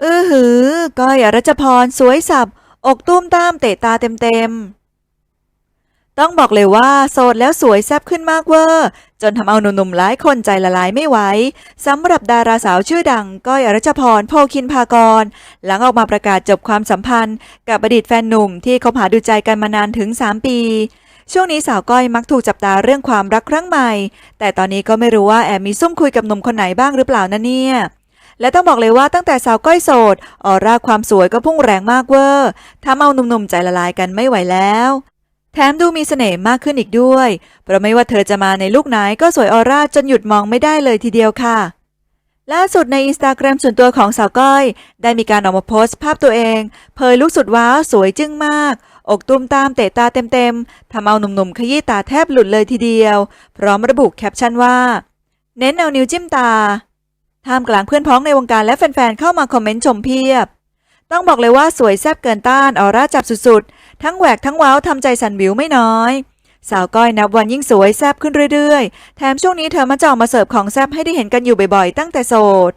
เออหือ ก้อยอรัชพรสวยสับ อกตุ้มตามเตะตาเต็มๆ ต้องบอกเลยว่าโสดแล้วสวยแซ่บขึ้นมากเวอร์จนทำเอาหนุ่มๆหลายคนใจละลายไม่ไหวสำหรับดาราสาวชื่อดัง ก้อยอรัชพรโพคินพากร หลังออกมาประกาศจบความสัมพันธ์ กับอดีตแฟนหนุ่มที่คบหาดูใจกันมานานถึง 3 ปีช่วงนี้สาวก้อยมักถูกจับตาเรื่องความรักครั้งใหม่ แต่ตอนนี้ก็ไม่รู้ว่าแอบมีซุ่มคุยกับหนุ่มคนไหนบ้างหรือเปล่านะเนี่ย และต้องบอกเลยว่าตั้งแต่สาวก้อยโสดออร่าความสวยก็พุ่งแรงมากเวอร์ทำเอาหนุ่มๆใจละลายกันไม่ไหวแล้วแถมดูมีเสน่ห์มากขึ้นอีกด้วย เพราะไม่ว่าเธอจะมาในลุคไหนก็สวยออร่าจนหยุดมองไม่ได้เลยทีเดียวค่ะ ล่าสุดในอินสตาแกรมส่วนตัวของสาวก้อย ได้มีการออกมาโพสต์ภาพตัวเอง เผยลุคสุดว้าวสวยจึ้งมาก อกตุ้มตามเตะตาเต็มๆทำเอาหนุ่มๆขยี้ตาแทบหลุดเลยทีเดียว พร้อมระบุแคปชั่นว่า เน้นเอานิ้วจิ้มตา ท่ามกลางเพื่อนพ้องในวงการและแฟนๆเข้ามาคอมเมนต์ชมเพียบ ต้องบอกเลยว่าสวยแซ่บเกินต้านออร่าจับสุดๆ ทั้งแหวกทั้งว้าวทำใจสั่นวิวไม่น้อย สาวก้อยนับวันยิ่งสวยแซ่บขึ้นเรื่อยๆ แถมช่วงนี้เธอมาจออกมาเสิร์ฟของแซ่บให้ได้เห็นกันอยู่บ่อยๆ ตั้งแต่โสด